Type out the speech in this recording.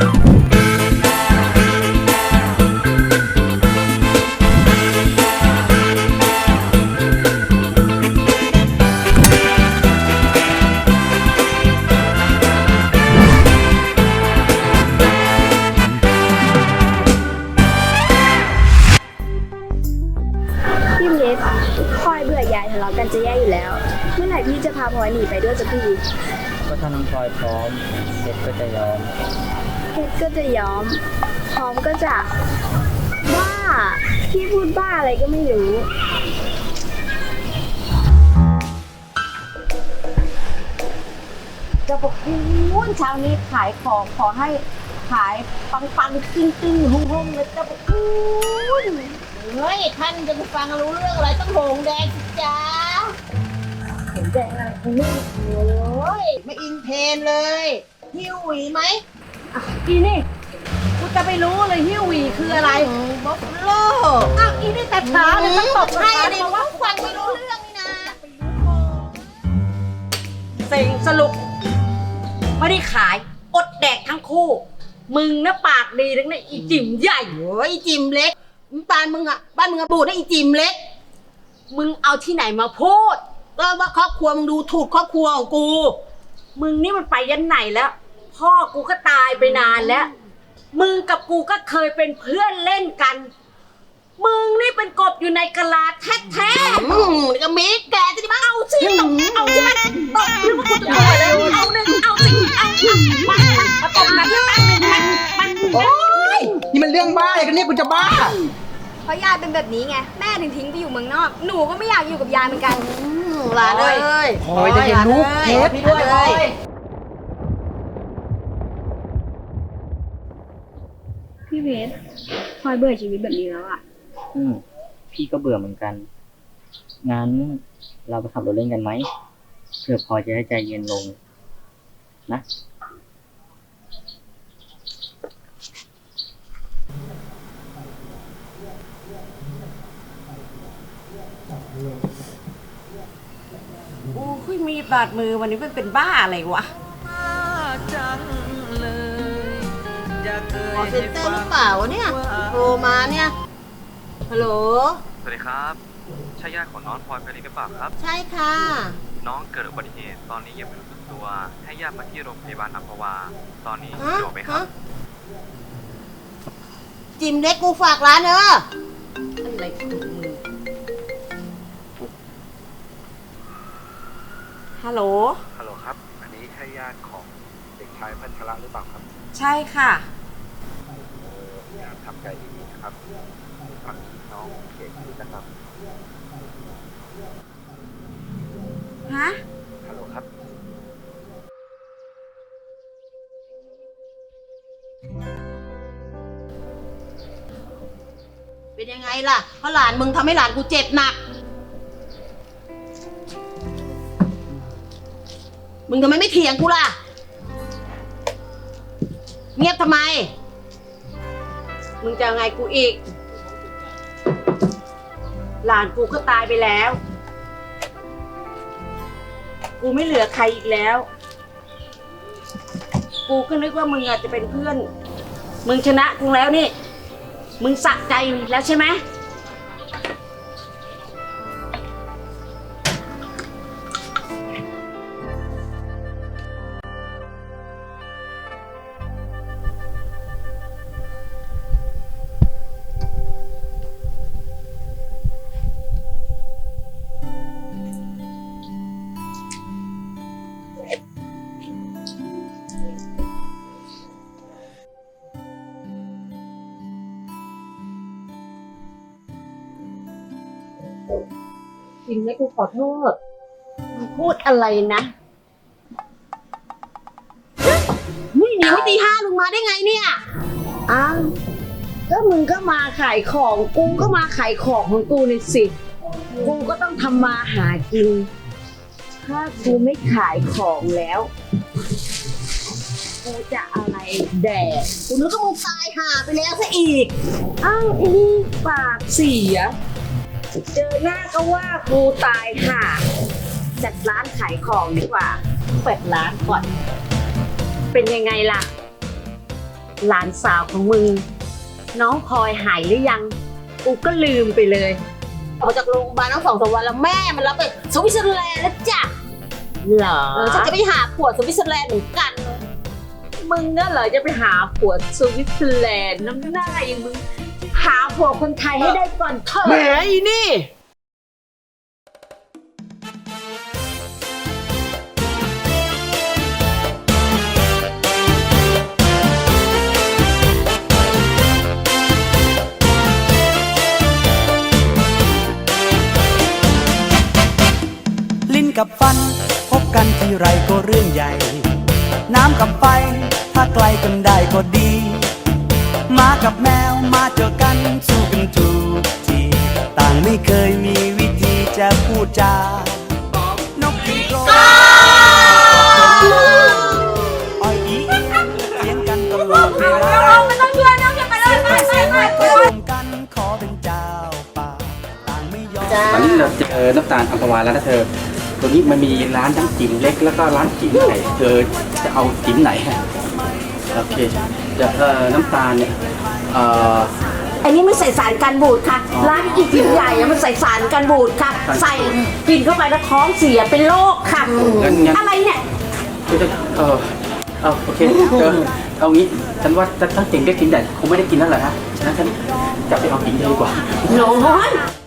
พี่เพชรพลอยเบื่อยายทะเลาะกันจะแย่อยู่แล้ว เมื่อไหร่พี่จะพาพลอยหนีไปด้วยสักทีก็ถ้าน้องพลอยพร้อมเพชรก็จะยอม เพชรก็จะยอมพร้อมก็จะบ้าพี่พูดบ้าอะไรก็ไม่รู้ จะบอกคุณเช้านี้ขายของขอให้ขายปังปังๆติ้งติ้งๆหุ่งหุ่งๆเลยจะบอกคุณเฮ้ยท่านจะไปฟังรู้เรื่องอะไรต้องโหงแดงสิจ้าเห็นแดงอะไรคุณไม่โอ้ยไม่อินเทรนเลยหิวหวีไหม อีนี่กูจะไปรู้เลยฮิวหวีคืออะไรบ๊อบโลอ้าวอีนี่แต่ช้าเลยต้องตบให้ให้ดิดิว่าฟังไม่รู้เรื่องนี่นะเซ็งสรุปไม่ได้ขายอดแดกทั้งคู่ มึงนะปากดีทั้งนั้นอีจิ๋มใหญ่โอ้ยจิมเล็กบ้านมึงอะบ้านมึงอะบูดได้อีจิมเล็ก มึงเอาที่ไหนมาพูดก็ว่าครอบครัวมึงดูถูกครอบครัวของกู มึงนี่มันไปยันไหนแล้ว พ่อกูก็ตายไปนานแล้ว มึงกับกูก็เคยเป็นเพื่อนเล่นกัน มึงนี่เป็นกบอยู่ในกะลาแท้ๆ อืมนี่ก็มีแกจะดิมาเอาสิตบเอาใช่ไหมตบหรือว่าคุณจะต่อยเลยเอาหนึ่งเอาสิเอาเอามามาตบกันที่ตั้งหนึ่งมันมันโอ๊ยนี่มันเรื่องบ้าอะไรกันเนี่ยกูจะบ้า เพราะยายเป็นแบบนี้ไง แม่ถึงทิ้งไปอยู่เมืองนอก หนูก็ไม่อยากอยู่กับยายเหมือนกัน หลานเอ้ย พลอยจะเห็นลูกเพชร พี่ด้วยเลย พี่เพชรพลอยเบื่อชีวิตแบบนี้แล้วอะอืม พี่ก็เบื่อเหมือนกัน งั้นเราไปขับรถเล่นกันไหมเพื่อพลอยจะได้ใจเย็นลง นะ โอ้ยมีบาดมือวันนี้มันเป็นบ้าอะไรวะ ขอเซ็นเตอร์หรือเปล่าวะเนี่ยโทรมาเนี่ยฮัลโหลสวัสดีครับ ใช่ญาติของน้องพลอยไพรินหรือเปล่าครับ ใช่ค่ะ น้องเกิดอุบัติเหตุตอนนี้ยังไม่รู้สึกตัว ให้ญาติมาที่โรงพยาบาลอัมพวา ตอนนี้ฮะสะดวกไหมครับฮะจิมเล็กกูฝากร้านเอออะไรของมึงฮัลโหล ฮัลโหลครับ อันนี้ใช่ญาติของเด็กชายพัชระหรือเปล่าครับ ใช่ค่ะญาติ ทำใจดีๆนะครับฟังน้องเสียชีวิตนะครับฮะ ฮัลโหลครับ เป็นยังไงล่ะ เพราะหลานมึงทำให้หลานกูเจ็บหนัก มึงทำไมไม่เถียงกูล่ะ เงียบทำไม มึงจะเอาไงกูอีก หลานกูก็ตายไปแล้ว กูไม่เหลือใครอีกแล้ว กูก็นึกว่ามึงอาจจะเป็นเพื่อน มึงชนะกูแล้วนี่ มึงสะใจแล้วใช่ไหม ริงไหมกูขอโทษมึงพูดอะไรนะนี่หนีไม่ตีห้ามึงมาได้ไงเนี่ย อ้าวก็มึงก็มาขายของกูก็มาขายของของกูในสิ กูก็ต้องทำมาหากิน ถ้ากูไม่ขายของแล้ว กูจะอะไรแดกกูนึกว่ามึงตายห่าไปแล้วซะอีก อ้าวไอ้นี่ปากเสีย เจอหน้าก็ว่ากูตายห่าจัดร้านขายของดีกว่า เปิดร้านก่อน เป็นยังไงล่ะ หลานสาวของมึง น้องพลอยหายหรือยัง กูก็ลืมไปเลย ออกจากโรงพยาบาลตั้งสองสามวันแล้วแม่มันรับไปสวิตเซอร์แลนด์แล้วจ้ะเหรอ เออฉันจะไปหาผัวสวิตเซอร์แลนด์เหมือนกัน มึงน่ะเหรอจะไปหาผัวสวิตเซอร์แลนด์น้ำหน้าอย่างมึง หาผัวคนไทยให้ได้ก่อนเถอะ แหมอีนี่ ลิ้นกับฟัน พบกันทีไรก็เรื่องใหญ่ น้ำกับไฟ ถ้าไกลกันได้ก็ดีหมากับแมว ไม่เคยมีวิธีจะพูดจานกกินโกรอ้อยอีเสียงกันตลอดเวลาไม่ต้องยืนน้องอย่าไปเลยไปไปไปไปกันขอเป็นเจ้าป่าต่างไม่ยอมตอนนี้เราเจอน้ำตาลอัมพวาแล้วนะเธอ ตัวนี้มันมีร้านทั้งจิ๋มเล็กแล้วก็ร้านจิ๋มใหญ่เธอจะเอาจิ๋มไหนฮะโอเคเดี๋ยวเออน้ำตาลเนี่ยเอ่อ อันนี้ไม่ใส่สารกันบูดค่ะ ร้านอีกทีใหญ่อะมันใส่สารกันบูดค่ะ ใส่กินเข้าไปแล้วท้องเสียเป็นโรคค่ะ งั้นงั้น อะไรเนี่ยเออเออโอเคเออเอางี้ฉันว่าถ้าถ้าจิ๋มเล็กจิ๋มใหญ่คงไม่ได้กินแล้วแหละฮะฉะนั้นฉันจะไปเอาจิ๋มเดียวดีกว่าน้อยจะให้ดีเธอยอมก่อน